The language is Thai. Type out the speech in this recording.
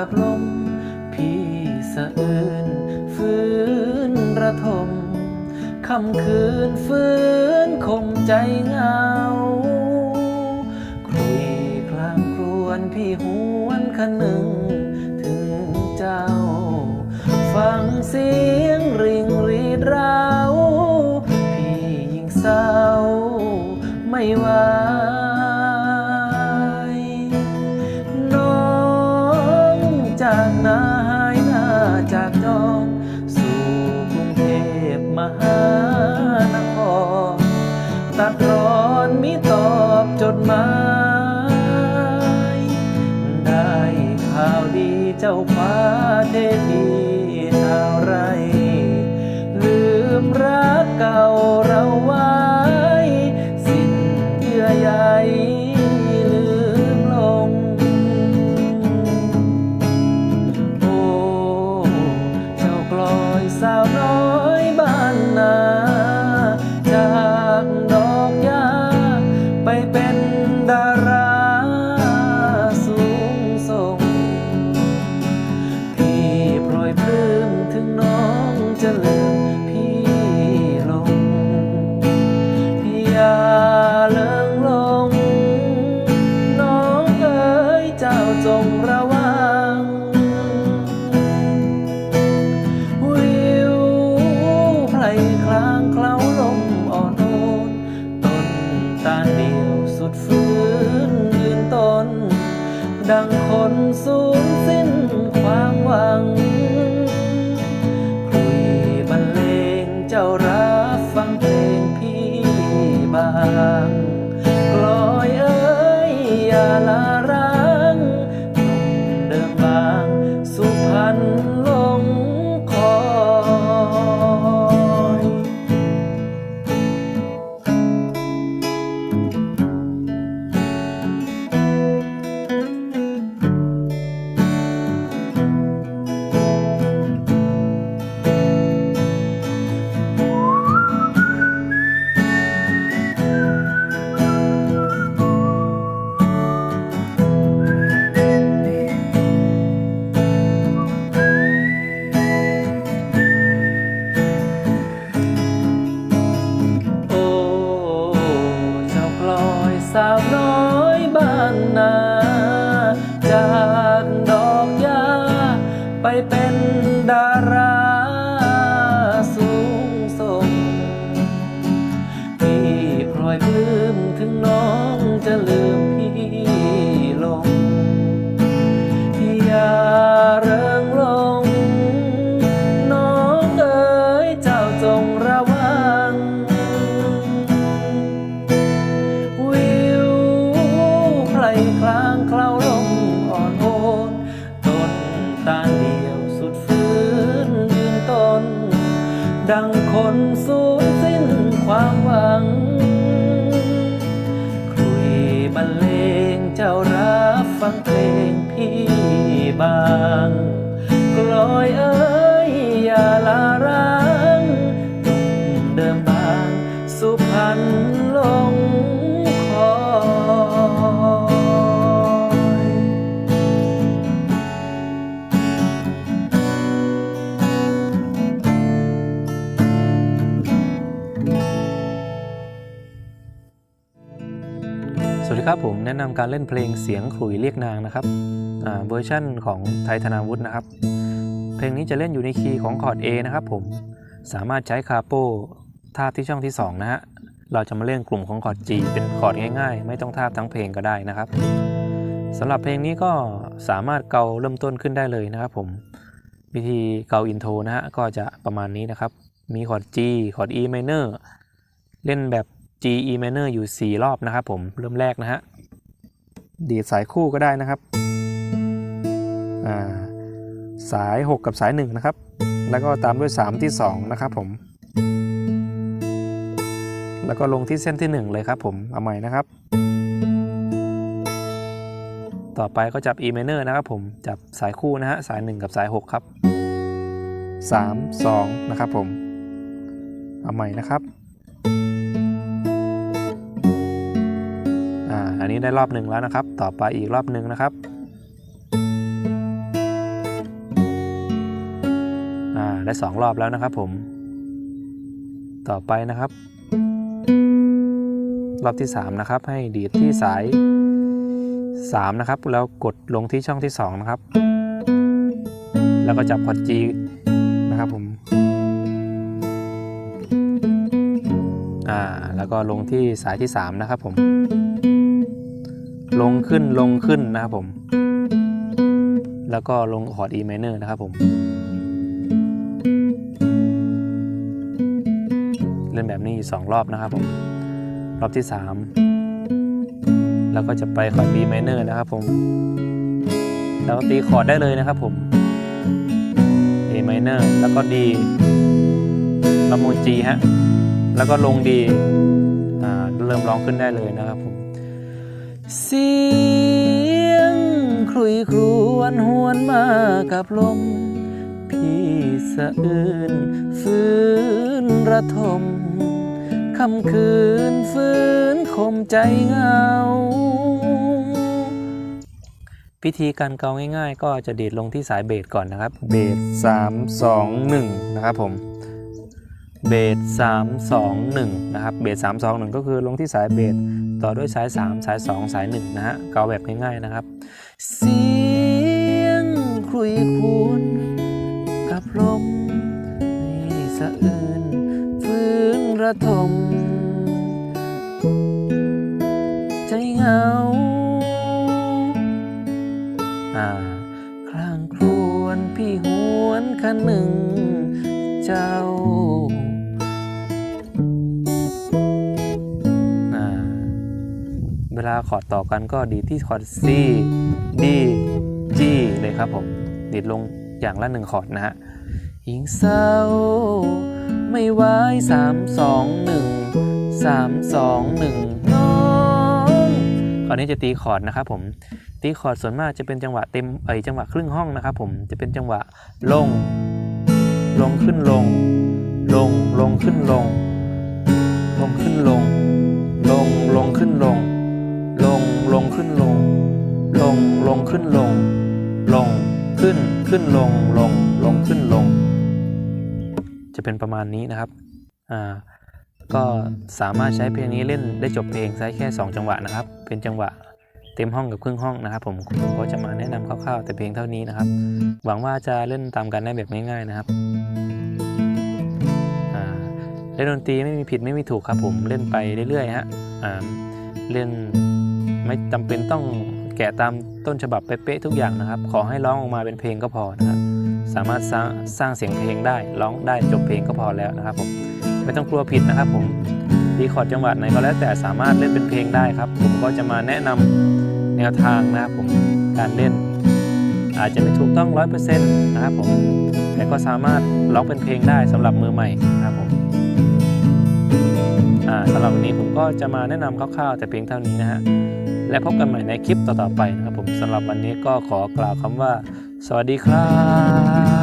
กับลม พี่สะอื้นฟื้นระทมคำคืนฟื้นคมใจเงาคุยคลางครวนพี่หวนคันหนึ่ง ถึงเจ้า ฟังเสีย จากจรสู่กรุงเทพมหานครตัดร้อนมิตอบจดหมาย อย่าเลิงลง น้องเอ๋ยเจ้าจงระวัง วิวไพลคลางเคล้าลมอ่อนโอนต้นตาเดียวสุดฟื้นยืนต้น ดังคนสูญ ครับผมแนะนำการเล่นเพลงเสียงขลุ่ยเรียกนางนะครับเวอร์ชั่นของไทยธนาวุฒินะครับ เพลงนี้จะเล่นอยู่ในคีย์ของคอร์ด A นะครับผมสามารถใช้คาโปทาบที่ช่องที่ 2 นะฮะเราจะมาเล่นกลุ่มของคอร์ด G เป็นคอร์ดง่ายๆ ไม่ต้องทาบทั้งเพลงก็ได้นะครับสำหรับเพลงนี้ก็สามารถเกาเริ่มต้นขึ้นได้เลยนะครับผมวิธีเกาอินโทรนะฮะก็จะประมาณนี้นะครับ มีคอร์ด G คอร์ด E minor เล่นแบบ G E minor อยู่ 4 รอบนะครับผมเริ่มแรกนะฮะดีดสายคู่ก็ได้นะครับาสาย 6 กับสาย 1 นะครับ แล้วก็ตามด้วย 3 ที่ 2 นะครับผม แล้วก็ลงที่เส้นที่ 1 เลยครับผมเอาใหม่นะครับ ต่อไปก็จับ E minor นะครับผมจับสายคู่นะฮะสาย 1 กับสาย 6 ครับ 3 2 นะครับผม เอาใหม่นะครับ นนี้ได้รอบหนึ่งแล้วนะครับ ต่อไปอีกรอบหนึ่งนะครับได้สองรอบแล้วนะครับผม ต่อไปนะครับ รอบที่3นะครับ ให้ดีดที่สาย 3 นะครับ แล้วกดลงที่ช่องที่ 2 นะครับ แล้วก็จับคอร์ด G นะครับผมอ่าแล้วก็ลงที่สายที่ 3 นะครับผม ลงขึ้นลงขึ้นนะครับผม แล้วก็ลงคอร์ด E minor นะครับผม เล่นแบบนี้สองรอบนะครับผม รอบที่ 3 แล้วก็จะไปคอร์ด B minor นะครับผม แล้วก็ตีคอร์ดได้เลยนะครับผม A minor แล้วก็ D ละมูล G ฮะ แล้วก็ลง D เริ่มร้องขึ้นได้เลยนะครับผม เสียงครุยครวนหวนมากับลม พี่สะอื้นฟื้นระทมคำคืนฟื้นคมใจเงาพิธีการเกาง่ายๆ ก็จะดีดลงที่สายเบสก่อนนะครับ เบส3 2 1 นะครับผม เบส3 2 1นะครับเบส3 2 1ก็คือลงที่สายเบสต่อด้วยสาย3สาย2สาย1นะฮะเกาแบบง่ายๆนะครับ เสียงครุยควรกับลมให้สะอื้นฟื้นระทม ใจเหงาอ่าคลางครวนพี่หวนคันหนึ่งเจ้า ลาคอร์ดต่อกันก็ดีที่คอร์ด C D G เลยครับผมดีดลงอย่างละหนึ่งคอร์ดนะฮะหญิงเศร้า ไม่ไหวสามสองหนึ่งสามสองหนึ่งน้องคราวนี้จะตีคอร์ดนะครับผมตีคอร์ดส่วนมากจะเป็นจังหวะเต็มเอ้ยจังหวะครึ่งห้องนะครับผมจะเป็นจังหวะลง ลงขึ้นลง ลงลงขึ้นลง ลงขึ้นลง ลงลงขึ้นลง ขึ้นลง ลงขึ้นขึ้นลงลงลงขึ้นลง จะเป็นประมาณนี้นะครับอ่าก็สามารถใช้เพลงนี้เล่นได้จบเพลงใช้แค่ 2 จังหวะนะครับ เป็นจังหวะเต็มห้องกับครึ่งห้องนะครับ ผมผมก็จะมาแนะนำคร่าวๆ แต่เพียงเท่านี้นะครับ หวังว่าจะเล่นตามกันได้แบบง่ายๆนะครับอ่าเล่นดนตรีไม่มีผิดไม่มีถูกครับผมเล่นไปเรื่อยๆฮะอ่าเล่นไม่จำเป็นต้อง แกะตามต้นฉบับเป๊ะๆทุกอย่างนะครับ ขอให้ร้องออกมาเป็นเพลงก็พอนะครับสามารถสร้างสร้างเสียงเพลงได้ร้องได้จบเพลงก็พอแล้วนะครับผมไม่ต้องกลัวผิดนะครับผมดีคอร์ดจังหวะไหนก็แล้วแต่สามารถเล่นเป็นเพลงได้ครับ ผมก็จะมาแนะนำแนวทางนะครับผมการเล่น อาจจะไม่ถูกต้อง100%นะครับผมแต่ก็สามารถร้องเป็นเพลงได้สำหรับมือใหม่นะครับผมอ่าสำหรับวันนี้ผมก็จะมาแนะนำคร่าวๆแต่เพียงเท่านี้นะฮะ และพบกันใหม่ในคลิปต่อๆไปนะครับผมสำหรับวันนี้ก็ขอกล่าวคำว่า สวัสดีครับ